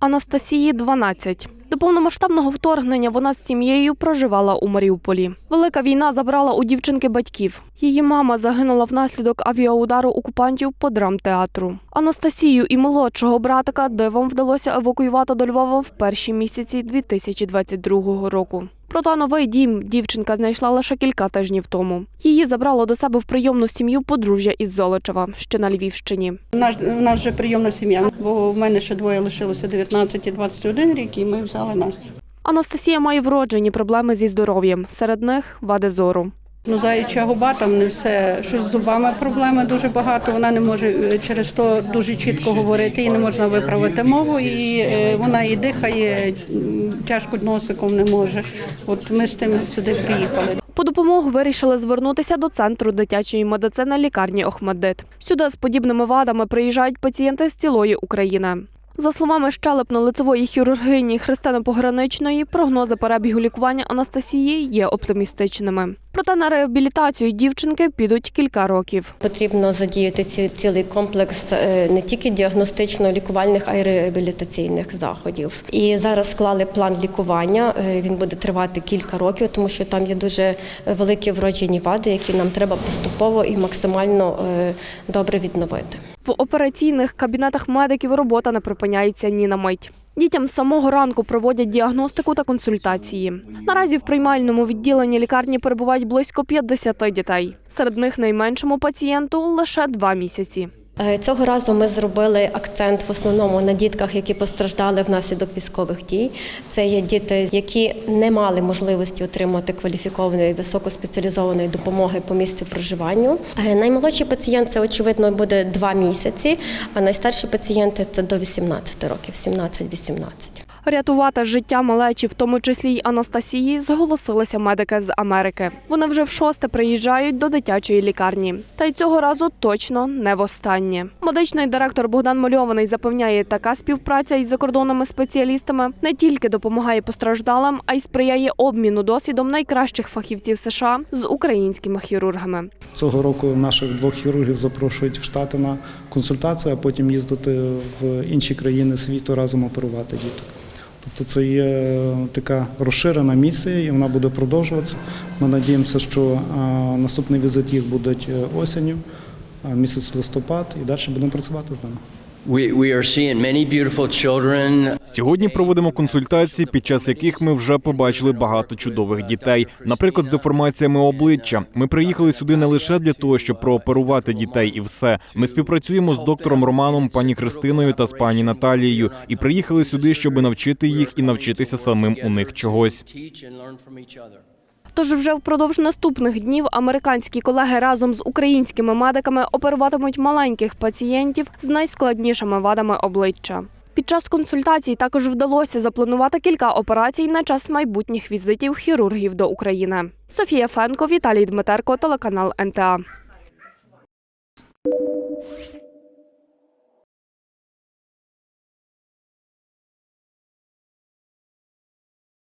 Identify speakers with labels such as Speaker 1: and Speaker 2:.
Speaker 1: Анастасії 12. До повномасштабного вторгнення вона з сім'єю проживала у Маріуполі. Велика війна забрала у дівчинки батьків. Її мама загинула внаслідок авіаудару окупантів по драмтеатру. Анастасію і молодшого братика дивом вдалося евакуювати до Львова в перші місяці 2022 року. Проте новий дім дівчинка знайшла лише кілька тижнів тому. Її забрало до себе в прийомну сім'ю подружжя із Золочева, що на Львівщині.
Speaker 2: У нас, нас вже прийомна сім'я, бо в мене ще двоє лишилося 19 і 21 рік, і ми взяли нас.
Speaker 1: Анастасія має вроджені проблеми зі здоров'ям. Серед них вади зору.
Speaker 2: Ну, заяча губа, там не все. Щось з зубами проблеми дуже багато. Вона не може е, через то дуже чітко говорити, їй не можна виправити мову, і е, вона і дихає, тяжко носиком не може. От ми з тим сюди приїхали.
Speaker 1: По допомогу вирішили звернутися до центру дитячої медицини лікарні Охмаддит. Сюди з подібними вадами приїжджають пацієнти з цілої України. За словами щелепно-лицевої хірургині Христини Пограничної, прогнози перебігу лікування Анастасії є оптимістичними. Проте на реабілітацію дівчинки підуть кілька років.
Speaker 3: Потрібно задіяти ці- цілий комплекс е, не тільки діагностично-лікувальних, а й реабілітаційних заходів. І зараз склали план лікування. Е, Він буде тривати кілька років, тому що там є дуже великі вроджені вади, які нам треба поступово і максимально е, добре відновити.
Speaker 1: В операційних кабінетах медиків робота не припиняється ні на мить. Дітям з самого ранку проводять діагностику та консультації. Наразі в приймальному відділенні лікарні перебувають близько 50 дітей. Серед них найменшому пацієнту лише два місяці.
Speaker 3: Е, Цього разу ми зробили акцент в основному на дітках, які постраждали внаслідок військових дій. Це є діти, які не мали можливості отримати кваліфікованої високоспеціалізованої допомоги по місцю проживання. Е, Наймолодший пацієнт це очевидно буде два місяці, а найстарші пацієнти це до 18 років, 17-18.
Speaker 1: Рятувати життя малечі, в тому числі й Анастасії, зголосилися медики з Америки. Вони вже в шосте приїжджають до дитячої лікарні. Та й цього разу точно не востаннє. Медичний директор Богдан Мальований запевняє, така співпраця із закордонними спеціалістами не тільки допомагає постраждалим, а й сприяє обміну досвідом найкращих фахівців США з українськими хірургами.
Speaker 4: Цього року наших двох хірургів запрошують в Штати на консультацію, а потім їздити в інші країни світу разом оперувати діток. Тобто це є така розширена місія, і вона буде продовжуватися. Ми надіємося, що наступний візит їх буде е, осінню, місяць листопад, і далі будемо працювати з ними.
Speaker 5: Сьогодні проводимо консультації, під час яких ми вже побачили багато чудових дітей. Наприклад, з деформаціями обличчя. Ми приїхали сюди не лише для того, щоб прооперувати дітей, і все. Ми співпрацюємо з доктором Романом, пані Христиною та з пані Наталією, і приїхали сюди, щоб навчити їх і навчитися самим у них чогось.
Speaker 1: Тож вже впродовж наступних днів американські колеги разом з українськими медиками оперуватимуть маленьких пацієнтів з найскладнішими вадами обличчя. Під час консультацій також вдалося запланувати кілька операцій на час майбутніх візитів хірургів до України. Софія Фенко, Віталій Дмитерко, телеканал НТА.